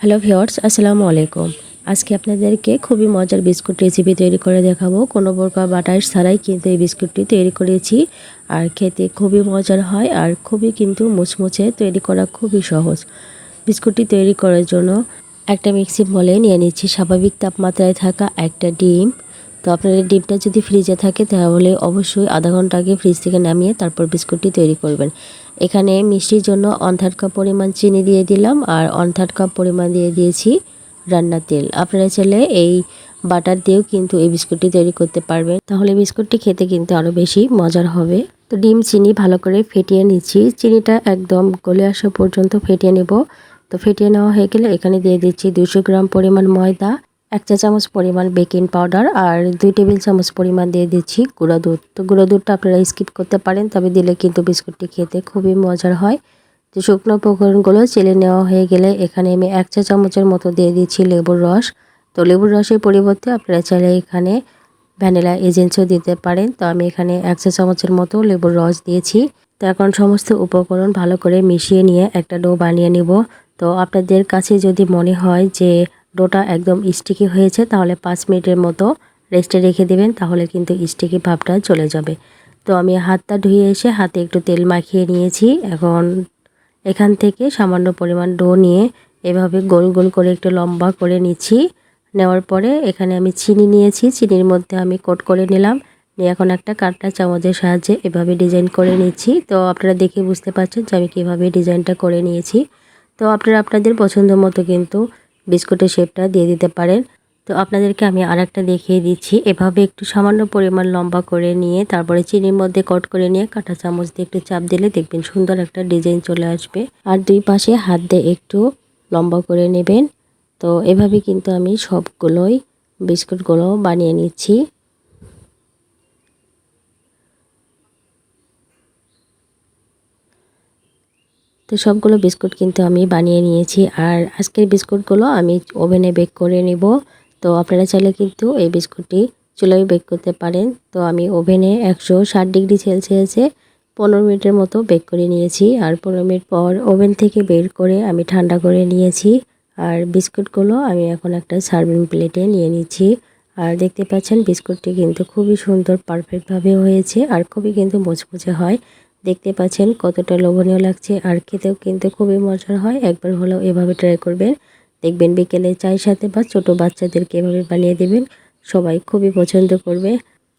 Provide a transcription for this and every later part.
Hello viewers আসসালামু আলাইকুম। আজকে আপনাদেরকে খুবই মজার বিস্কুট রেসিপি তৈরি করে দেখাবো। কোনো প্রকার বাটার ছাড়াই কিন্তু এই বিস্কুটটি তৈরি করেছি। আর খেতে খুবই মজার হয় আর খুবই কিন্তু মুচমুচে তৈরি করা খুবই সহজ। বিস্কুটটি তৈরি করার জন্য একটা মিক্সি বলে নিয়ে নিচ্ছি। স্বাভাবিক তাপমাত্রায় থাকা একটা ডিম তো আপনাদের ডিমটা যদি ফ্রিজে থাকে, তাহলে অবশ্যই আধা ঘণ্টা আগে ফ্রিজ থেকে নামিয়ে তারপর বিস্কুটটি তৈরি করবেন। এখানে মিষ্টির জন্য অন থার্ড কাপ পরিমাণ চিনি দিয়ে দিলাম, আর অন থার্ড কাপ পরিমাণ দিয়ে দিয়েছি রান্নার তেল। আপনারা চাইলে এই বাটার দিয়েও কিন্তু এই বিস্কুটটি তৈরি করতে পারবেন। তাহলে বিস্কুটটি খেতে কিন্তু আরও বেশি মজার হবে। তো ডিম, চিনি ভালো করে ফেটিয়ে নিচ্ছি। চিনিটা একদম গলে আসা পর্যন্ত ফেটিয়ে নেব। তো ফেটিয়ে নেওয়া হয়ে গেলে এখানে দিয়ে দিচ্ছি দুশো গ্রাম পরিমাণ ময়দা। এক চা চামচ পরিমাণ বেকিং পাউডার আর দুই টেবিল চামচ পরিমাণ দিয়ে দিচ্ছি গুঁড়ো দুধ। তো গুঁড়ো দুধটা আপনারা স্কিপ করতে পারেন, তবে দিলে কিন্তু বিস্কুটটি খেতে খুবই মজার হয়। তো শুকনো উপকরণগুলো চেলে নেওয়া হয়ে গেলে এখানে আমি এক চা চামচের মতো দিয়ে দিচ্ছি লেবুর রস। তো লেবুর রসের পরিবর্তে আপনারা চাইলে এখানে ভ্যানিলা এজেন্সিও দিতে পারেন। তো আমি এখানে এক চা চামচের মতো লেবুর রস দিয়েছি। তো এখন সমস্ত উপকরণ ভালো করে মিশিয়ে নিয়ে একটা ডো বানিয়ে নিব। তো আপনাদের কাছে যদি মনে হয় যে ডোটা একদম স্টিকি হয়েছে, তাহলে পাঁচ মিনিটের মতো রেস্টে রেখে দেবেন, তাহলে কিন্তু স্টিকি ভাবটা চলে যাবে। তো আমি হাতটা ধুয়ে এসে হাতে একটু তেল মাখিয়ে নিয়েছি, এখন এখান থেকে সামান্য পরিমাণ ডো নিয়ে এভাবে গোল গোল করে একটু লম্বা করে নিচ্ছি। নেওয়ার পরে এখানে আমি চিনি নিয়েছি, চিনির মধ্যে আমি কোট করে নিলাম, নিয়ে এখন একটা কাঠটা চামচের সাহায্যে এভাবে ডিজাইন করে নিচ্ছি। তো আপনারা দেখে বুঝতে পারছেন যে আমি কীভাবে ডিজাইনটা করে নিয়েছি। তো আপনারা আপনাদের পছন্দ মতো কিন্তু বিস্কুটের শেপটা দিয়ে দিতে পারেন। তো আপনাদেরকে আমি আরেকটা দেখিয়ে দিচ্ছি। এভাবে একটু সামান্য পরিমাণ লম্বা করে নিয়ে, তারপরে চিনির মধ্যে কট করে নিয়ে কাঁটা চামচ দিয়ে একটু চাপ দিলে দেখবেন সুন্দর একটা ডিজাইন চলে আসবে। আর দুই পাশে হাত দিয়ে একটু লম্বা করে নেবেন। তো এভাবে কিন্তু আমি সবগুলোই বিস্কুটগুলো বানিয়ে নিচ্ছি। তো সবগুলো বিস্কুট কিন্তু আমি বানিয়ে নিয়েছি। আর আজকের বিস্কুটগুলো আমি ওভেনে বেক করে নিব। তো আপনারা চাইলে কিন্তু এই বিস্কুটটি চুলায় বেক করতে পারেন। তো আমি ওভেনে একশো ষাট ডিগ্রি সেলসিয়াসে পনেরো মিনিটের মতো বেক করে নিয়েছি। আর পনেরো মিনিট পর ওভেন থেকে বের করে আমি ঠান্ডা করে নিয়েছি। আর বিস্কুটগুলো আমি এখন একটা সার্ভিং প্লেটে নিয়ে নিচ্ছি। আর দেখতে পাচ্ছেন বিস্কুটটি কিন্তু খুবই সুন্দর, পারফেক্টভাবে হয়েছে। আর খুবই কিন্তু মুচমুচে হয়। দেখতে পাচ্ছেন কতটা লোভনীয় লাগছে আর খেতেও কিন্তু খুবই মজার হয়। একবার হলেও এভাবে ট্রাই করবেন। দেখবেন বিকেলে চায়ের সাথে বা ছোট বাচ্চাদেরকে এভাবে বানিয়ে দেবেন। সবাই খুবই পছন্দ করবে।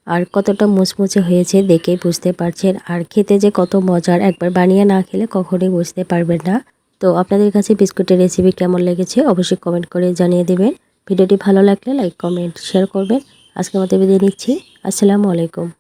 আর কতটা মুচমুচে হয়েছে দেখেই বুঝতে পারছেন। আর খেতে যে কত মজার, একবার বানিয়ে না খেলে কখনোই বুঝতে পারবেন না। তো আপনাদের কাছে বিস্কুটের রেসিপি কেমন লেগেছে অবশ্যই কমেন্ট করে জানিয়ে দেবেন। ভিডিওটি ভালো লাগলে লাইক কমেন্ট শেয়ার করবেন। আজকে মতো বিদায় নিচ্ছি। আসসালামু আলাইকুম।